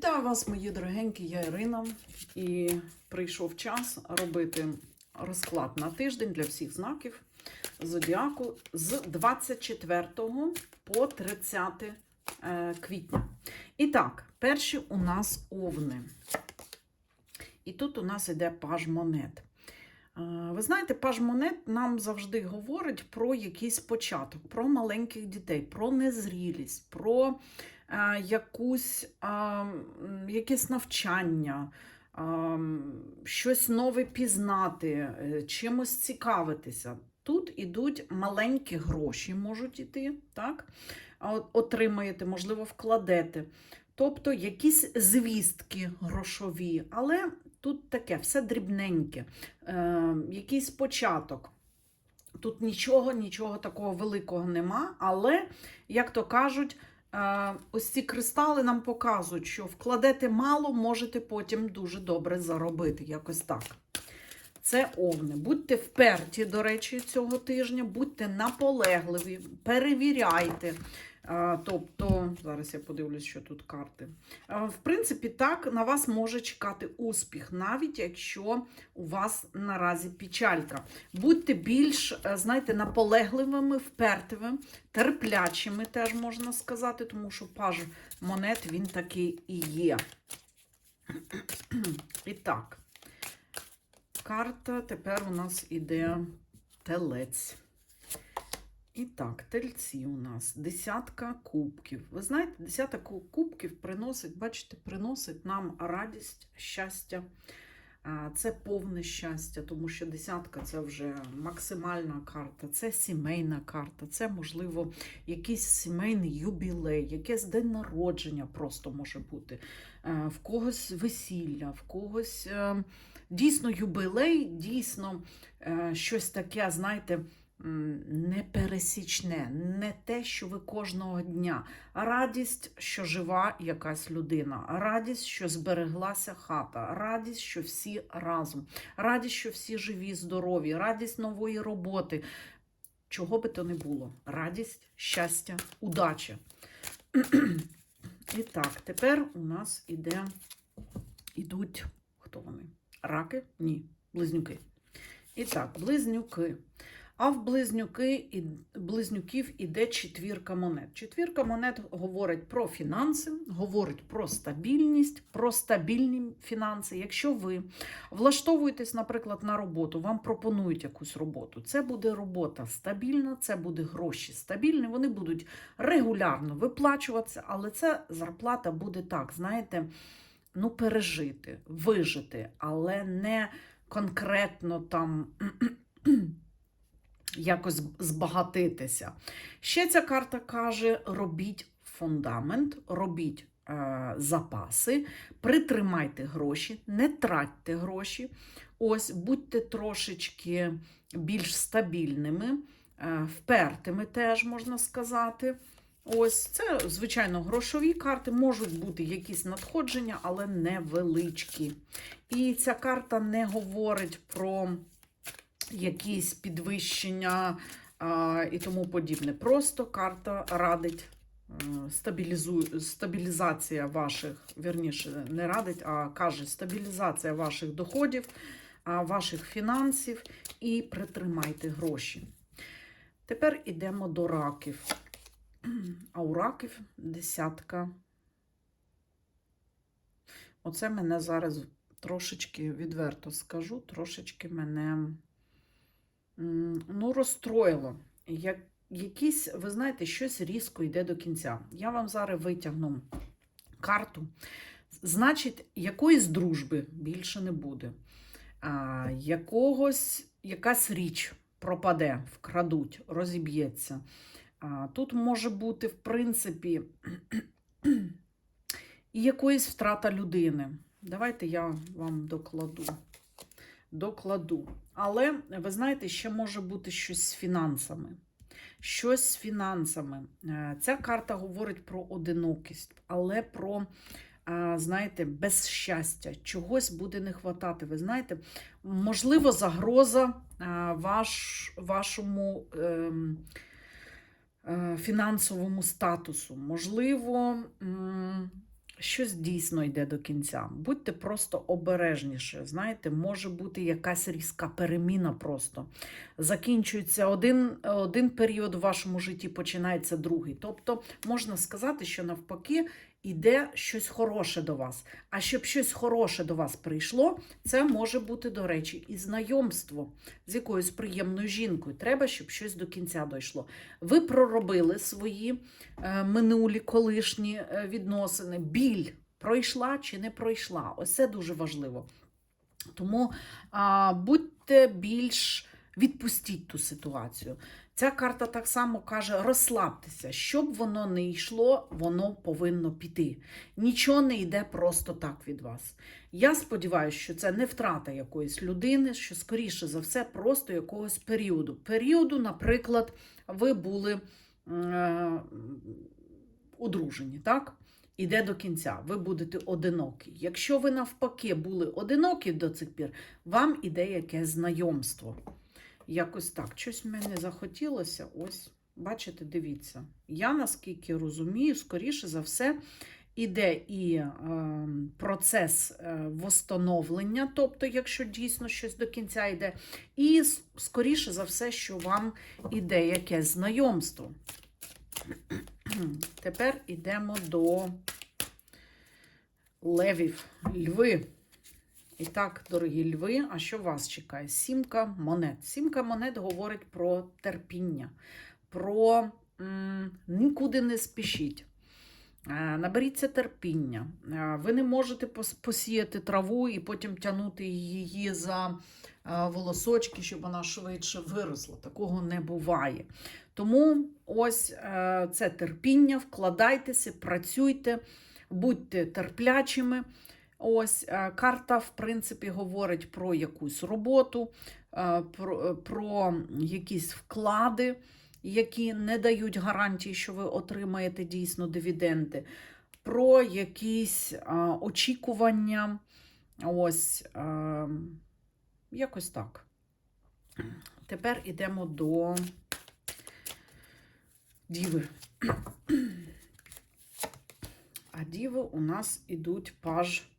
Вітаю вас, мої дорогенькі, я Ірина. І прийшов час робити розклад на тиждень для всіх знаків зодіаку з 24 по 30 е, квітня. І так, перші у нас овни. І тут у нас іде паж монет. Е, Ви знаєте, паж монет нам завжди говорить про якийсь початок, про маленьких дітей, про незрілість, про якусь, е, якесь навчання, е, щось нове пізнати, е, чимось цікавитися. Тут ідуть маленькі гроші, можуть іти, так? Отримаєте, можливо, вкладете. Тобто якісь звістки грошові, але тут таке все дрібненьке, е, якийсь початок. Тут нічого, нічого такого великого нема, але, як то кажуть, е, ось ці кристали нам показують, що вкладете мало, можете потім дуже добре заробити. Якось так. Це овни. Будьте вперті, до речі, цього тижня, будьте наполегливі, перевіряйте. Тобто, зараз я подивлюсь, що тут карти. В принципі, так на вас може чекати успіх, навіть якщо у вас наразі печалька. Будьте більш, е, знаєте, наполегливими, впертивими, терплячими, теж можна сказати, тому що паж монет він такий і є. І так, карта тепер у нас іде телець. І так, тельці у нас десятка кубків. Ви знаєте, десятка кубків приносить, бачите, приносить нам радість, щастя. Це повне щастя, тому що десятка це вже максимальна карта, це сімейна карта, це, можливо, якийсь сімейний юбілей, якесь день народження просто може бути. Е, В когось весілля, в когось е, дійсно юбілей, дійсно е, щось таке, знаєте, непересічне, не те, що ви кожного дня. Радість, що жива якась людина, радість, що збереглася хата, радість, що всі разом, радість, що всі живі, здорові, радість нової роботи. Чого би то не було. Радість, щастя, удача. І так, тепер у нас іде, ідуть, хто вони? Раки? Ні, близнюки. І так, близнюки. А в близнюки і близнюків іде четвірка монет. Четвірка монет говорить про фінанси, говорить про стабільність, про стабільні фінанси. Якщо ви влаштовуєтесь, наприклад, на роботу, вам пропонують якусь роботу. Це буде робота стабільна, це буде гроші стабільні, вони будуть регулярно виплачуватися, але це зарплата буде так, знаєте, ну, пережити, вижити, але не конкретно там якось збагатитися. Ще ця карта каже: робіть фундамент, робіть е, запаси, притримайте гроші, не тратьте гроші. Ось, будьте трошечки більш стабільними, е, впертими теж можна сказати. Ось це, звичайно, грошові карти, можуть бути якісь надходження, але невеличкі. І ця карта не говорить про якісь підвищення і тому подібне. Просто карта радить е, стабілізує, стабілізація ваших, вірніше, не радить, а каже стабілізація ваших доходів, ваших фінансів і притримайте гроші. Тепер йдемо до раків. А у раків десятка. Оце мене зараз трошечки відверто скажу, трошечки мене ну, розстроїло. Як, якісь, ви знаєте, щось різко йде до кінця. Я вам зараз витягну карту. Значить, якоїсь дружби більше не буде. А, якогось, якась річ пропаде, вкрадуть, розіб'ється. А, Тут може бути, в принципі, і якоїсь втрата людини. Давайте я вам докладу. Докладу. Але, ви знаєте, ще може бути щось з фінансами. Щось з фінансами. Е, Ця карта говорить про одинокість, але про, е, знаєте, безщастя. Чогось буде не хватати. Ви знаєте, можливо, загроза е, ваш, вашому. ем, фінансовому статусу. Можливо, щось дійсно йде до кінця. Будьте просто обережніше. Знаєте, може бути якась різка переміна просто. Закінчується один, один період в вашому житті, починається другий. Тобто, можна сказати, що навпаки іде щось хороше до вас. А щоб щось хороше до вас прийшло, це може бути, до речі, і знайомство з якоюсь приємною жінкою. Треба, щоб щось до кінця дійшло. Ви проробили свої е, минулі колишні е, відносини. Біль пройшла чи не пройшла. Ось це дуже важливо. Тому а, будьте більш відпустіть ту ситуацію. Ця карта так само каже: розслабтеся, щоб воно не йшло, воно повинно піти. Нічого не йде просто так від вас. Я сподіваюся, що це не втрата якоїсь людини, що скоріше за все, просто якогось періоду. Періоду, наприклад, ви були е, одружені, так? Іде до кінця, ви будете одинокі. Якщо ви навпаки були одинокі до цих пір, вам іде якесь знайомство. Якось так. Щось в мене захотілося. Ось, бачите, дивіться. Я, наскільки розумію, скоріше за все, іде і е, процес е, восстановлення, тобто, якщо дійсно щось до кінця йде, і скоріше за все, що вам іде якесь знайомство. Тепер йдемо до левів, льви. І так, дорогі льви, а що вас чекає? Сімка монет. Сімка монет говорить про терпіння, про м, нікуди не спішіть. Е, Наберіться терпіння. Е, Ви не можете посіяти траву і потім тягнути її за е, волосочки, щоб вона швидше виросла. Такого не буває. Тому ось це терпіння, вкладайтеся, працюйте, будьте терплячими. Ось е, карта, в принципі, говорить про якусь роботу, е, про, про якісь вклади, які не дають гарантії, що ви отримаєте дійсно дивіденди, про якісь е, очікування. Ось е, якось так. Тепер йдемо до діви. А діви у нас ідуть паж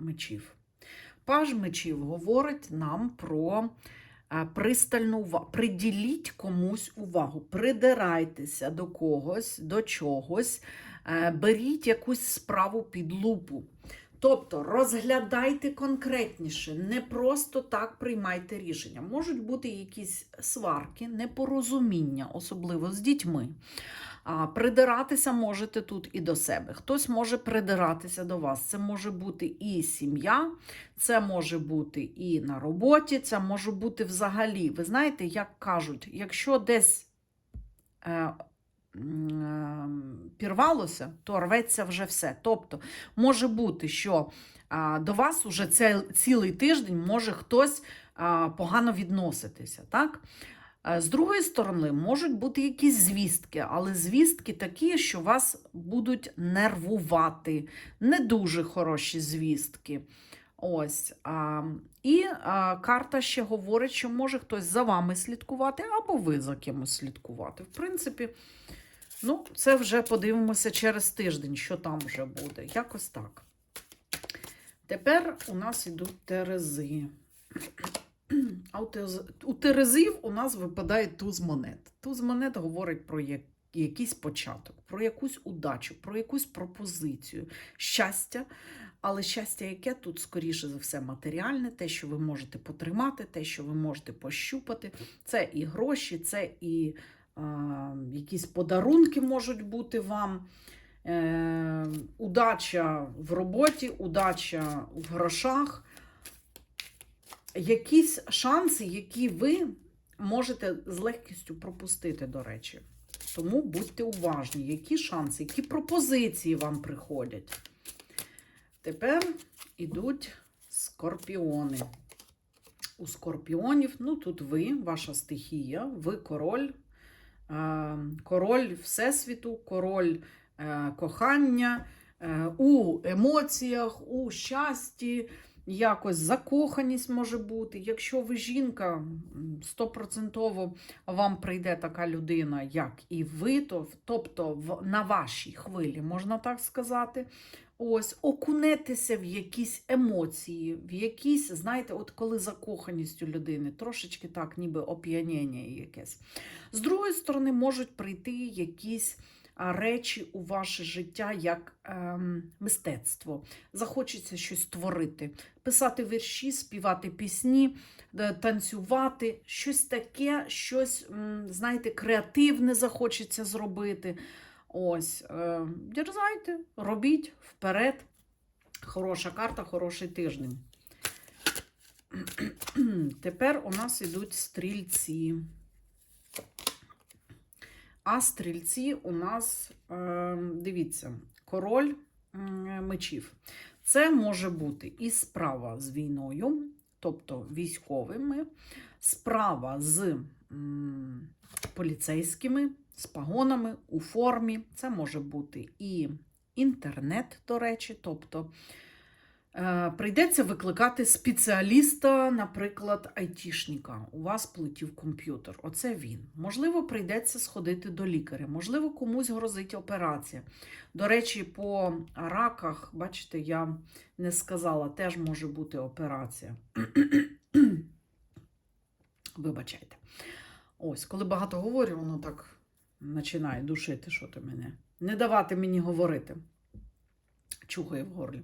мечів. Паж мечів говорить нам про е, пристальну увагу. Приділіть комусь увагу, придирайтеся до когось, до чогось, е, беріть якусь справу під лупу. Тобто розглядайте конкретніше, не просто так приймайте рішення. Можуть бути якісь сварки, непорозуміння, особливо з дітьми. А, придиратися можете тут і до себе. Хтось може придиратися до вас. Це може бути і сім'я, це може бути і на роботі, це може бути взагалі. Ви знаєте, як кажуть, якщо десь е, пірвалося, то рветься вже все. Тобто, може бути, що до вас уже цілий тиждень може хтось погано відноситися. Так? Е, З другої сторони, можуть бути якісь звістки, але звістки такі, що вас будуть нервувати. Не дуже хороші звістки. Ось. А, і а, карта ще говорить, що може хтось за вами слідкувати, або ви за кимось слідкувати. В принципі, ну, це вже подивимося через тиждень, що там вже буде. Якось так. Тепер у нас ідуть терези. А у Терез- у Терезів у нас випадає туз монет. Туз монет говорить про якийсь початок, про якусь удачу, про якусь пропозицію, щастя. Але щастя, яке тут, скоріше за все, матеріальне, те, що ви можете потримати, те, що ви можете пощупати. Це і гроші, це і якісь подарунки можуть бути вам. Е, удача в роботі, удача в грошах якісь шанси, які ви можете з легкістю пропустити, до речі. Тому будьте уважні, які шанси, які пропозиції вам приходять. Тепер ідуть скорпіони. У скорпіонів, ну тут ви, ваша стихія, ви король, король Всесвіту, король е, кохання, е, у емоціях, у щасті, якось закоханість може бути. Якщо ви жінка, стопроцентово вам прийде така людина, як і ви, то, тобто на вашій хвилі, можна так сказати. Ось, окунетеся в якісь емоції, в якісь, знаєте, от коли закоханість у людини, трошечки так, ніби оп'янення якесь. З другої сторони, можуть прийти якісь речі у ваше життя як ем, мистецтво. Захочеться щось творити, писати вірші, співати пісні, е, танцювати, щось таке, щось, знаєте, креативне захочеться зробити. Ось, дерзайте, робіть вперед. Хороша карта, хороший тиждень. Тепер у нас йдуть стрільці. А стрільці у нас, е, дивіться, король мечів. Це може бути і справа з війною, тобто військовими, справа з поліцейськими, з пагонами у формі. Це може бути і інтернет, до речі, тобто е, прийдеться викликати спеціаліста, наприклад, айтішника. У вас полетів комп'ютер. Оце він. Можливо, прийдеться сходити до лікаря, можливо, комусь грозить операція. До речі, по раках, бачите, я не сказала, теж може бути операція. Вибачайте. Ось, коли багато говорю, воно так починає душити, що ти мене. Не давати мені говорити. Чухає в горлі.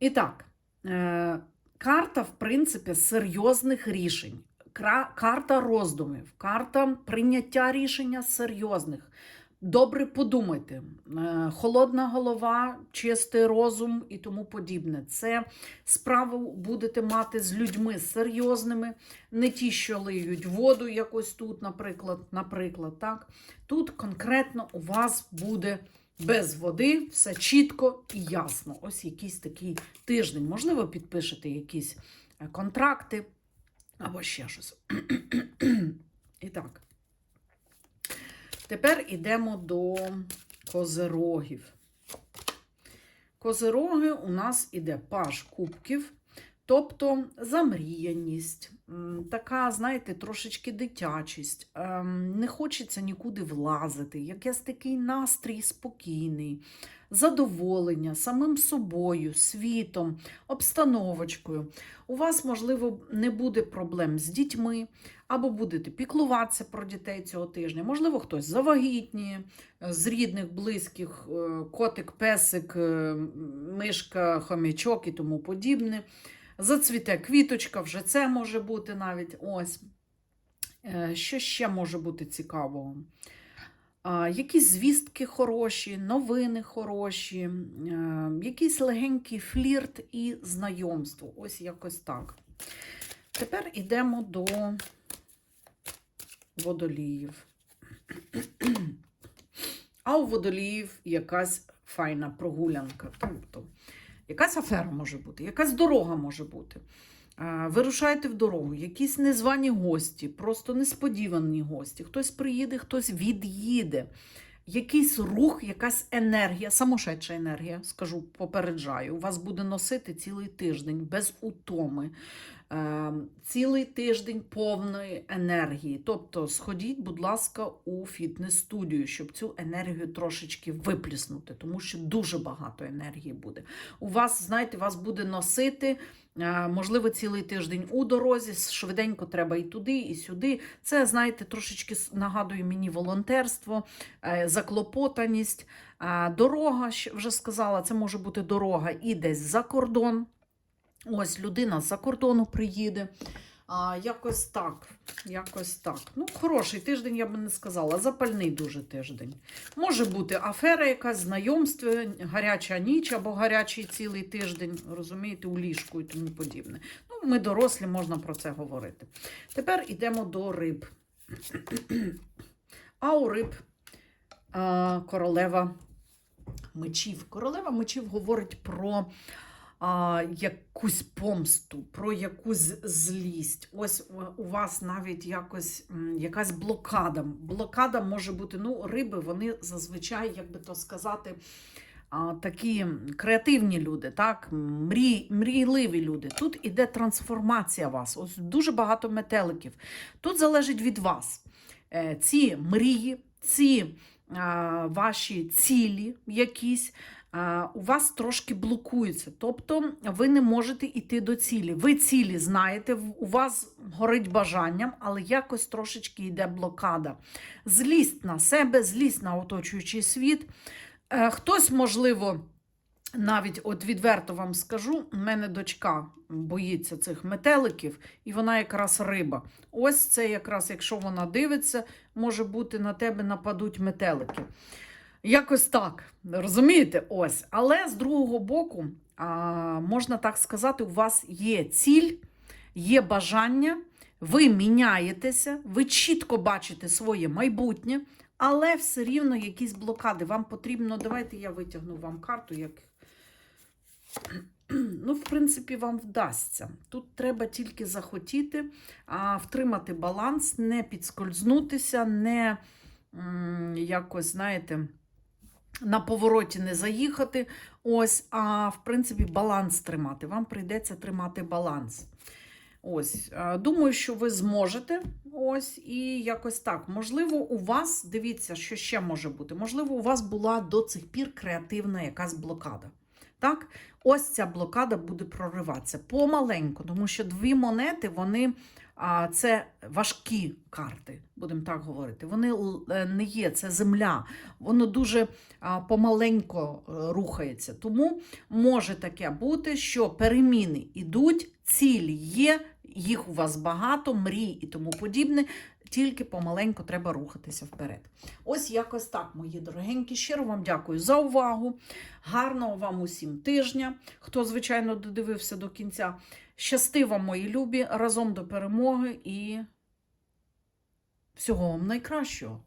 І так, е, карта, в принципі, серйозних рішень. Карта роздумів, карта прийняття рішення серйозних. Добре подумайте. Е, Холодна голова, чистий розум і тому подібне. Це справу будете мати з людьми серйозними, не ті, що лиють воду, якось тут, наприклад, наприклад, так. Тут конкретно у вас буде без води, все чітко і ясно. Ось якийсь такий тиждень. Можливо, підпишете якісь е, контракти або ще щось. І так. Тепер йдемо до козерогів. Козероги у нас іде паж кубків, тобто замріяність, така, знаєте, трошечки дитячість. ем, Не хочеться нікуди влазити, якийсь такий настрій спокійний, задоволення самим собою, світом, обстановочкою. У вас, можливо, не буде проблем з дітьми, або будете піклуватися про дітей цього тижня. Можливо, хтось завагітніє е, з рідних, близьких, е, котик, песик, е, мишка, хомячок і тому подібне. Зацвіте квіточка, вже це може бути навіть ось. Е, Що ще може бути цікавого? Якісь звістки хороші, новини хороші, е, якийсь легенький флірт і знайомство. Ось якось так. Тепер йдемо до водоліїв. А у водоліїв якась файна прогулянка. Тобто, якась афера може бути, якась дорога може бути. Вирушаєте в дорогу, якісь незвані гості, просто несподівані гості. Хтось приїде, хтось від'їде. Якийсь рух, якась енергія, самошедша енергія, скажу, попереджаю, вас буде носити цілий тиждень без утоми, цілий тиждень повної енергії. Тобто сходіть, будь ласка, у фітнес-студію, щоб цю енергію трошечки випліснути, тому що дуже багато енергії буде. У вас, знаєте, вас буде носити. е, Можливо, цілий тиждень у дорозі, швиденько треба і туди, і сюди. Це, знаєте, трошечки нагадує мені волонтерство, е, заклопотаність. Е, Дорога, вже сказала, це може бути дорога і десь за кордон. Ось людина з-за кордону приїде. А, якось так. Якось так. Ну, хороший тиждень, я би не сказала. Запальний дуже тиждень. Може бути афера, якась знайомство, гаряча ніч або гарячий цілий тиждень, розумієте, у ліжку і тому подібне. Ну, ми дорослі, можна про це говорити. Тепер йдемо до риб. А у риб а, королева мечів. Королева мечів говорить про а, якусь помсту, про якусь злість. Ось у- вас навіть якось якась блокада. Блокада може бути, ну, риби, вони зазвичай, як би то сказати, а, такі креативні люди, так, мрій, мрійливі люди. Тут іде трансформація вас. Ось дуже багато метеликів. Тут залежить від вас. Е, Ці мрії, ці ваші цілі якісь. У вас трошки блокуються, тобто ви не можете йти до цілі. Ви цілі знаєте, у вас горить бажанням, але якось трошечки йде блокада. Злість на себе, злість на оточуючий світ. Е, Хтось, можливо, навіть от відверто вам скажу, у мене дочка боїться цих метеликів, і вона якраз риба. Ось це якраз, якщо вона дивиться, може бути на тебе нападуть метелики. Якось так, розумієте? Ось. Але з другого боку, можна так сказати, у вас є ціль, є бажання, ви міняєтеся, ви чітко бачите своє майбутнє, але все рівно якісь блокади. Вам потрібно, давайте я витягну вам карту, як. Ну, в принципі, вам вдасться. Тут треба тільки захотіти, а, втримати баланс, не підскользнутися, не якось, знаєте, на повороті не заїхати. Ось, а в принципі, баланс тримати. Вам прийдеться тримати баланс. Ось, думаю, що ви зможете. Ось, і якось так. Можливо, у вас, дивіться, що ще може бути. Можливо, у вас була до цих пір креативна якась блокада. Так, ось ця блокада буде прориватися помаленьку, тому що дві монети, вони а, це важкі карти, будемо так говорити. Вони е, не є, це земля, воно дуже помаленько е, рухається. Тому може таке бути, що переміни йдуть, цілі є, їх у вас багато, мрій і тому подібне. Тільки помаленьку треба рухатися вперед. Ось якось так, мої дорогенькі. Щиро вам дякую за увагу. Гарного вам усім тижня. Хто, звичайно, додивився до кінця. Щасти вам, мої любі, разом до перемоги і всього вам найкращого.